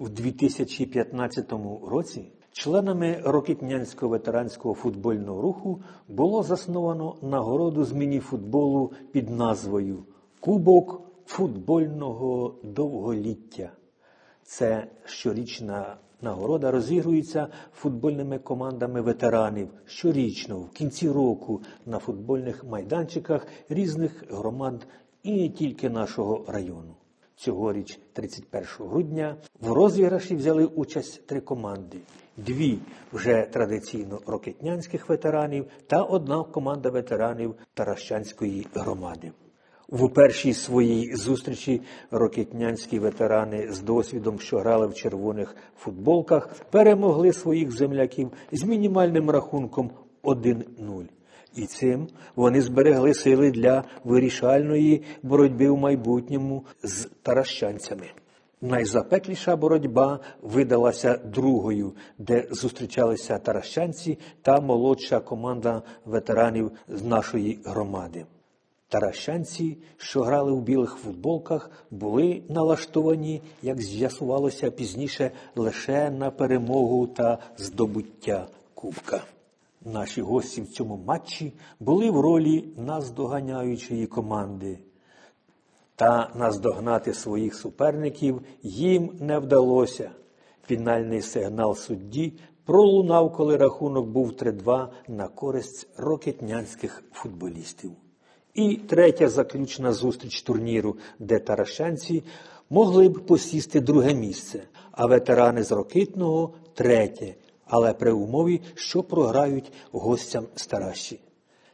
У 2015 році членами Рокітнянського ветеранського футбольного руху було засновано нагороду з міні-футболу під назвою Кубок футбольного довголіття. Це щорічна нагорода розігрується футбольними командами ветеранів щорічно в кінці року на футбольних майданчиках різних громад і не тільки нашого району. Цьогоріч, 31 грудня, в розіграші взяли участь три команди: дві вже традиційно рокетнянських ветеранів та одна команда ветеранів Таращанської громади. В першій своїй зустрічі рокетнянські ветерани з досвідом, що грали в червоних футболках, перемогли своїх земляків з мінімальним рахунком 1-0. І цим вони зберегли сили для вирішальної боротьби в майбутньому з таращанцями. Найзапекліша боротьба видалася другою, де зустрічалися таращанці та молодша команда ветеранів з нашої громади. Таращанці, що грали у білих футболках, були налаштовані, як з'ясувалося пізніше, лише на перемогу та здобуття кубка. Наші гості в цьому матчі були в ролі наздоганяючої команди. Та наздогнати своїх суперників їм не вдалося. Фінальний сигнал судді пролунав, коли рахунок був 3-2 на користь рокетнянських футболістів. І третя заключна зустріч турніру, де таращанці могли б посісти друге місце, а ветерани з Рокитного третє, але при умові, що програють гостям старащі.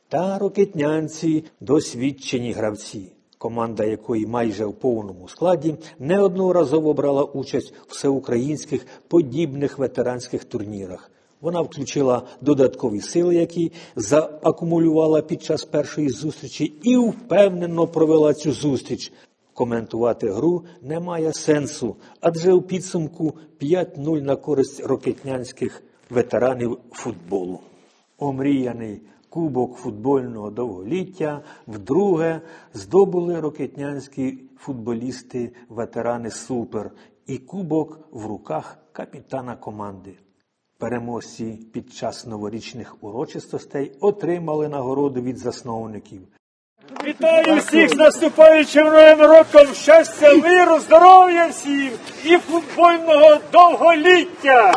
Та рокетнянці досвідчені гравці, команда якої майже в повному складі неодноразово брала участь в всеукраїнських подібних ветеранських турнірах. Вона включила додаткові сили, які заакумулювала під час першої зустрічі, і впевнено провела цю зустріч. Коментувати гру немає сенсу, адже у підсумку 5-0 на користь рокетнянських ветеранів футболу. Омріяний кубок футбольного довголіття вдруге здобули рокетнянські футболісти, ветерани Супер, і кубок в руках капітана команди. Переможці під час новорічних урочистостей отримали нагороду від засновників. Вітаю всіх з наступаючим новим роком! Щастя, миру, здоров'я всім і футбольного довголіття!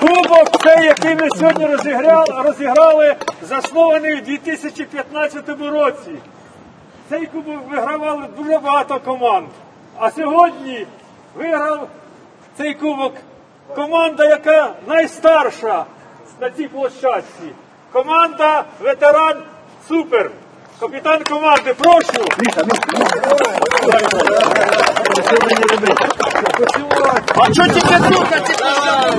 Кубок цей, який ми сьогодні розіграли, розіграли, заснований у 2015 році. Цей кубок вигравали дуже багато команд. А сьогодні виграв цей кубок команда, яка найстарша на цій площадці. Команда ветеран Супер. Капітан команди, прошу. А що тільки? Слава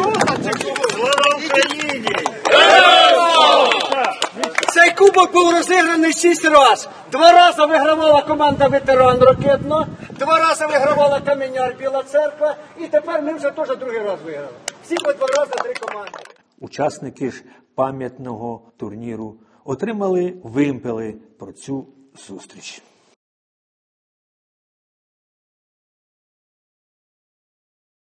Цей кубок був розіграний шість разів. Два рази вигравала команда ветеран Ракетно, два рази вигравала Каменяр Біла Церква, і тепер ми вже теж другий раз виграли. Всі по два рази три команди. Учасники ж пам'ятного турніру отримали вимпели про цю зустріч.